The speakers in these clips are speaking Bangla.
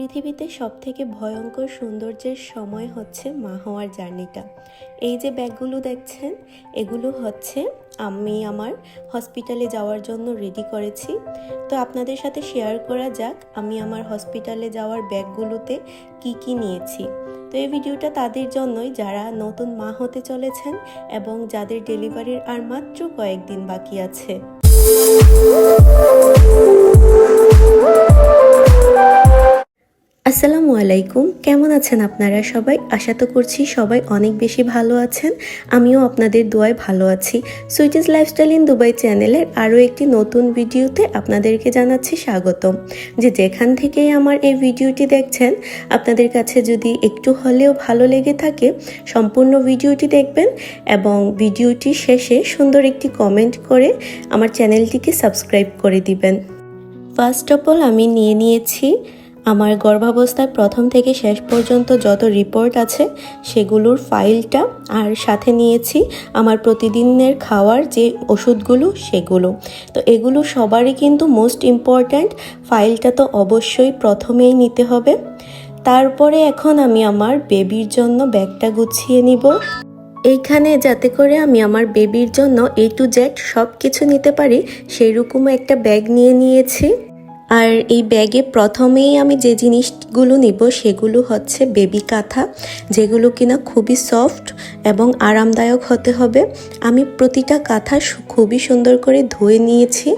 পৃথিবীতে সবথেকে ভয়ঙ্কর সৌন্দর্যের সময় হচ্ছে মা হওয়ার জার্নিটা। এই যে ব্যাগগুলো দেখছেন, এগুলো হচ্ছে আমি আমার হসপিটালে যাওয়ার জন্য রেডি করেছি। তো আপনাদের সাথে শেয়ার করা যাক, আমি আমার হসপিটালে যাওয়ার ব্যাগগুলোতে কি কি নিয়েছি। তো এই ভিডিওটা তাদের জন্যই, যারা নতুন মা হতে চলেছেন এবং যাদের ডেলিভারির আর মাত্র কয়েকদিন বাকি আছে। আসসালামু আলাইকুম। কেমন আছেন আপনারা সবাই? আশা তো করছি সবাই অনেক বেশি ভালো আছেন। আমিও আপনাদের দোয়ায় ভালো আছি। সুইটিস লাইফস্টাইল ইন দুবাই চ্যানেলের আরও একটি নতুন ভিডিওতে আপনাদেরকে জানাচ্ছি স্বাগতম। যে যেখান থেকেই আমার এই ভিডিওটি দেখছেন, আপনাদের কাছে যদি একটু হলেও ভালো লেগে থাকে, সম্পূর্ণ ভিডিওটি দেখবেন এবং ভিডিওটি শেষে সুন্দর একটি কমেন্ট করে আমার চ্যানেলটিকে সাবস্ক্রাইব করে দিবেন। ফার্স্ট অফ অল আমি নিয়ে নিয়েছি আমার গর্ভাবস্থায় প্রথম থেকে শেষ পর্যন্ত যত রিপোর্ট আছে, সেগুলোর ফাইলটা আর সাথে নিয়েছি আমার প্রতিদিনের খাওয়ার যে ওষুধগুলো, সেগুলো। তো এগুলো সবারই কিন্তু মোস্ট ইম্পর্ট্যান্ট ফাইলটা তো অবশ্যই প্রথমেই নিতে হবে। তারপরে এখন আমি আমার বেবির জন্য ব্যাগটা গুছিয়ে নিব। এইখানে যাতে করে আমি আমার বেবির জন্য এ টু জেড সব কিছু নিতে পারি সেইরকম একটা ব্যাগ নিয়ে নিয়েছি। আর এই ব্যাগে প্রথমেই আমি যে জিনিসগুলো নিব সেগুলো হচ্ছে বেবি কাঁথা, যেগুলো কিনা খুবই সফট এবং আরামদায়ক হতে হবে। আমি প্রতিটা কাঁথা খুবই সুন্দর করে ধুয়ে নিয়েছি,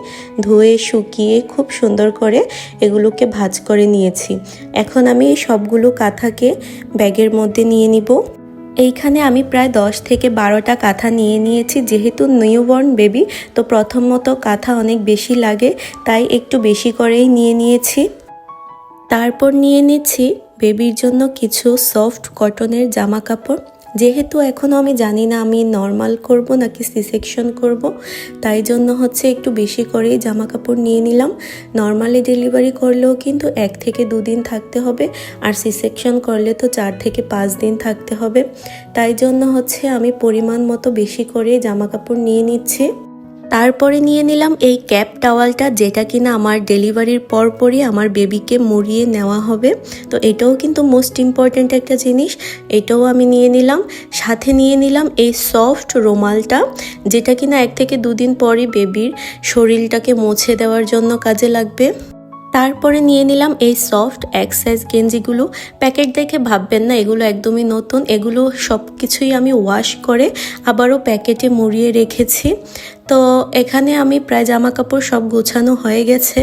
ধুয়ে শুকিয়ে খুব সুন্দর করে এগুলোকে ভাজ করে নিয়েছি। এখন আমি সবগুলো কাঁথাকে ব্যাগের মধ্যে নিয়ে নিব। এইখানে আমি প্রায় দশ থেকে বারোটা কাঁথা নিয়ে নিয়েছি। যেহেতু নিউবর্ন বেবি, তো প্রথমত কাঁথা অনেক বেশি লাগে, তাই একটু বেশি করেই নিয়ে নিয়েছি। তারপর নিয়ে নিচ্ছি বেবির জন্য কিছু সফট কটনের জামা কাপড় যেহেতু এখনও আমি জানি না আমি নর্মাল করব নাকি সি সেকশন করব, তাই জন্য হচ্ছে একটু বেশি করেই জামা কাপড় নিয়ে নিলাম। নর্মালি ডেলিভারি করলেও কিন্তু এক থেকে দুদিন থাকতে হবে, আর সি সেকশন করলে তো চার থেকে পাঁচ দিন থাকতে হবে। তাই জন্য হচ্ছে আমি পরিমাণ মতো বেশি করে জামা কাপড় নিয়ে নিচ্ছি। তারপরে নিয়ে নিলাম এই ক্যাপ টাওয়ালটা, যেটা কিনা আমার ডেলিভারির পরপরই আমার বেবিকে মুড়িয়ে নেওয়া হবে। তো এটাও কিন্তু মোস্ট ইম্পর্ট্যান্ট একটা জিনিস, এটাও আমি নিয়ে নিলাম। সাথে নিয়ে নিলাম এই সফট রুমালটা, যেটা কিনা এক থেকে দুদিন পরই বেবির শরীরটাকে মুছে দেওয়ার জন্য কাজে লাগবে। তারপরে নিয়ে নিলাম এই সফট এক সাইজ গেঞ্জিগুলো। প্যাকেট দেখে ভাববেন না, এগুলো একদমই নতুন। এগুলো সব কিছুই আমি ওয়াশ করে আবারও প্যাকেটে মুড়িয়ে রেখেছি। তো এখানে আমি প্রায় জামা কাপড় সব গোছানো হয়ে গেছে।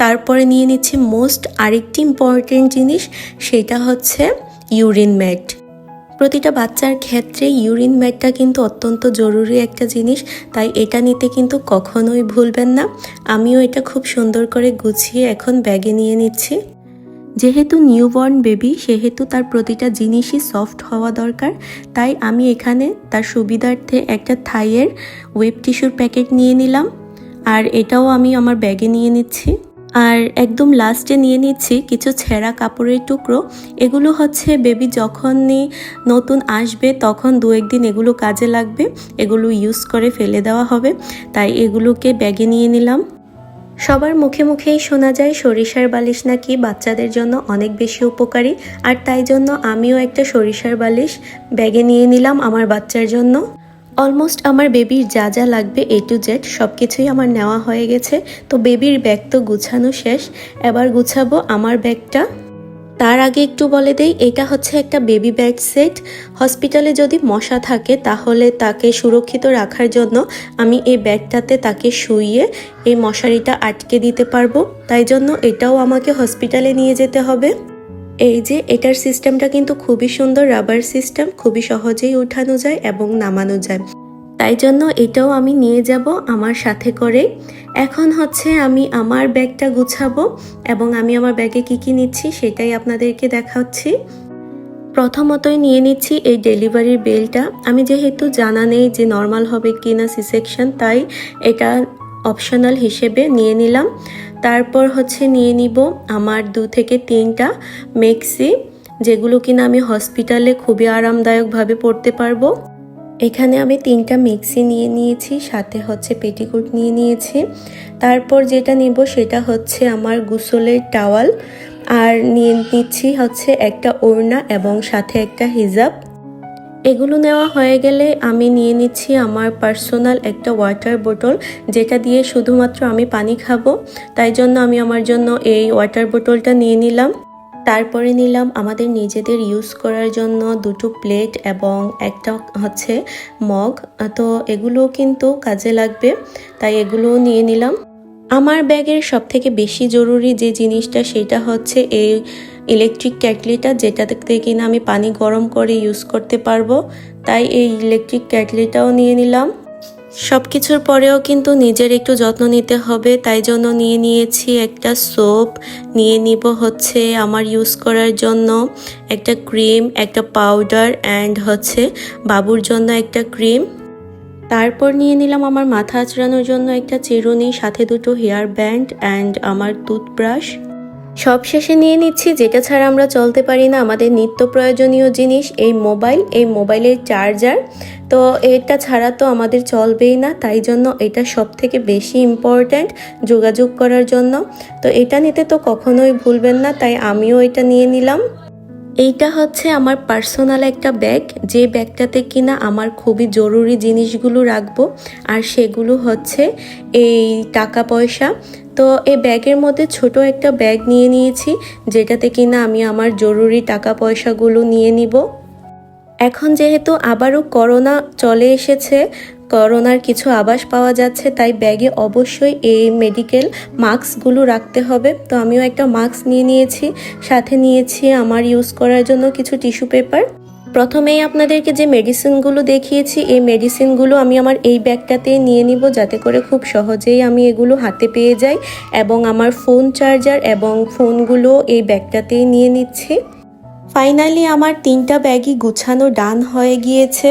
তারপরে নিয়ে নিচ্ছি মোস্ট আরেকটি ইম্পর্টেন্ট জিনিস, সেটা হচ্ছে ইউরিন ম্যাট প্রতিটা বাচ্চার ক্ষেত্রে ইউরিন ম্যাটটা কিন্তু অত্যন্ত জরুরি একটা জিনিস, তাই এটা নিতে কিন্তু কখনোই ভুলবেন না। আমিও এটা খুব সুন্দর করে গুছিয়ে এখন ব্যাগে নিয়ে নিচ্ছি। যেহেতু নিউবর্ন বেবি, সেহেতু তার প্রতিটা জিনিসই সফট হওয়া দরকার, তাই আমি এখানে তার সুবিধার্থে একটা থাইয়ের ওয়েব টিস্যুর প্যাকেট নিয়ে নিলাম। আর এটাও আমি আমার ব্যাগে নিয়ে নিচ্ছি। আর একদম লাস্টে নিয়ে নিচ্ছি কিছু ছেঁড়া কাপড়ের টুকরো। এগুলো হচ্ছে বেবি যখনই নতুন আসবে তখন দু একদিন এগুলো কাজে লাগবে। এগুলো ইউজ করে ফেলে দেওয়া হবে। তাই এগুলোকে ব্যাগে নিয়ে নিলাম। সবার মুখে মুখেই শোনা যায়, সরিষার বালিশ নাকি বাচ্চাদের জন্য অনেক বেশি উপকারী। আর তাই জন্য আমিও একটা সরিষার বালিশ ব্যাগে নিয়ে নিলাম আমার বাচ্চার জন্য। অলমোস্ট আমার বেবির যা যা লাগবে এ টু জেড সব কিছুই আমার নেওয়া হয়ে গেছে। তো বেবির ব্যাগ তো গুছানো শেষ। এবার গুছাবো আমার ব্যাগটা তার আগে একটু বলে দেই, এটা হচ্ছে একটা বেবি ব্যাগ সেট হসপিটালে যদি মশা থাকে, তাহলে তাকে সুরক্ষিত রাখার জন্য আমি এই ব্যাগটাতে তাকে শুইয়ে এই মশারিটা আটকে দিতে পারব। তাই জন্য এটাও আমাকে হসপিটালে নিয়ে যেতে হবে। এই যে এটার সিস্টেমটা কিন্তু খুবই সুন্দর রাবার সিস্টেম খুবই সহজেই উঠানো যায় এবং নামানো যায়। তাই জন্য এটাও আমি নিয়ে যাব আমার সাথে করে। এখন হচ্ছে আমি আমার ব্যাগটা গুছাবো এবং আমি আমার ব্যাগে কি কি নিচ্ছি সেটাই আপনাদেরকে দেখাচ্ছি। প্রথমতই নিয়ে নিচ্ছি এই ডেলিভারির বেলটা আমি যেহেতু জানা নেই যে নর্মাল হবে কি না সি সেকশন তাই এটা অপশনাল হিসেবে নিয়ে নিলাম। তারপর হচ্ছে নিয়ে নিব আমার দু থেকে তিনটা মেক্সি, যেগুলো কিনা আমি হসপিটালে খুবই আরামদায়কভাবে পড়তে পারব। এখানে আমি তিনটা মিক্সি নিয়ে নিয়েছি, সাথে হচ্ছে পেটিকোট নিয়ে নিয়েছি। তারপর যেটা নিব সেটা হচ্ছে আমার গোসলের টাওয়াল আর নিয়ে নিচ্ছি হচ্ছে একটা ওড়না এবং সাথে একটা হিজাব। এগুলো নেওয়া হয়ে গেলে আমি নিয়ে নিচ্ছি আমার পার্সোনাল একটা ওয়াটার বোতল, যেটা দিয়ে শুধুমাত্র আমি পানি খাব। তাই জন্য আমি আমার জন্য এই ওয়াটার বোতলটা নিয়ে নিলাম। তারপরে নিলাম আমাদের নিজেদের ইউজ করার জন্য দুটো প্লেট এবং একটা হচ্ছে মগ। তো এগুলো কিন্তু কাজে লাগবে, তাই এগুলোও নিয়ে নিলাম। আমার ব্যাগের সব থেকে বেশি জরুরি যে জিনিসটা, সেটা হচ্ছে এই ইলেকট্রিক ক্যাটলিটা, যেটাতে কিনা আমি পানি গরম করে ইউজ করতে পারব। তাই এই ইলেকট্রিক ক্যাটলিটাও নিয়ে নিলাম। সব কিছুর পরেও কিন্তু নিজের একটু যত্ন নিতে হবে। তাই জন্য নিয়ে নিয়েছি একটা সোপ নিয়ে নিব হচ্ছে আমার ইউজ করার জন্য একটা ক্রিম একটা পাউডার অ্যান্ড হচ্ছে বাবুর জন্য একটা ক্রিম তারপর নিয়ে নিলাম আমার মাথা আঁচড়ানোর জন্য একটা চিরুনি, সাথে দুটো হেয়ার ব্যান্ড অ্যান্ড আমার টুথব্রাশ সব শেষে নিয়ে নিচ্ছি, যেটা ছাড়া আমরা চলতে পারি না, আমাদের নিত্য প্রয়োজনীয় জিনিস, এই মোবাইল, এই মোবাইলের চার্জার তো এটা ছাড়া তো আমাদের চলবেই না, তাই জন্য এটা সব থেকে বেশি ইম্পর্ট্যান্ট যোগাযোগ করার জন্য। তো এটা নিতে তো কখনোই ভুলবেন না, তাই আমিও এটা নিয়ে নিলাম। এইটা হচ্ছে আমার পার্সোনাল একটা ব্যাগ, যে ব্যাগটাতে কিনা আমার খুবই জরুরি জিনিসগুলো রাখব, আর সেগুলো হচ্ছে এই টাকা পয়সা। তো এই ব্যাগের মধ্যে ছোট একটা ব্যাগ নিয়ে নিয়েছি, যেটাতে কিনা আমি আমার জরুরি টাকা পয়সাগুলো নিয়ে নিব। এখন যেহেতু আবারও করোনা চলে এসেছে করোনার কিছু আবাস পাওয়া যাচ্ছে, তাই ব্যাগে অবশ্যই এই মেডিকেল মাস্কগুলো রাখতে হবে। তো আমিও একটা মাস্ক নিয়ে নিয়েছি, সাথে নিয়েছি আমার ইউজ করার জন্য কিছু টিস্যু পেপার প্রথমেই আপনাদেরকে যে মেডিসিনগুলো দেখিয়েছি, এই মেডিসিনগুলো আমি আমার এই ব্যাগটাতে নিয়ে নিব, যাতে করে খুব সহজেই আমি এগুলো হাতে পেয়ে যাই এবং আমার ফোন চার্জার এবং ফোনগুলো এই ব্যাগটাতেই নিয়ে নিচ্ছি। ফাইনালি আমার তিনটা ব্যাগই গুছানো ডান হয়ে গিয়েছে।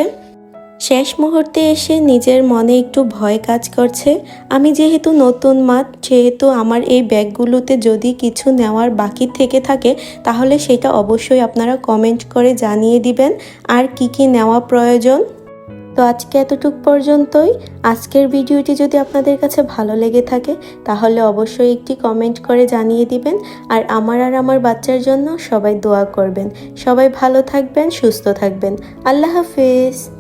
শেষ মুহূর্তে এসে নিজের মনে একটু ভয় কাজ করছে। আমি যেহেতু নতুন মা, সেহেতু আমার এই ব্যাগগুলোতে যদি কিছু নেওয়ার বাকি থেকে থাকে, তাহলে সেটা অবশ্যই আপনারা কমেন্ট করে জানিয়ে দিবেন। আর কি কি নেওয়া প্রয়োজন? তো আজকে এতটুক পর্যন্তই। আজকের ভিডিওটি যদি আপনাদের কাছে ভালো লেগে থাকে, তাহলে অবশ্যই একটি কমেন্ট করে জানিয়ে দিবেন। আর আমার আর আমার বাচ্চার জন্য সবাই দোয়া করবেন। সবাই ভালো থাকবেন, সুস্থ থাকবেন। আল্লাহ হাফেজ।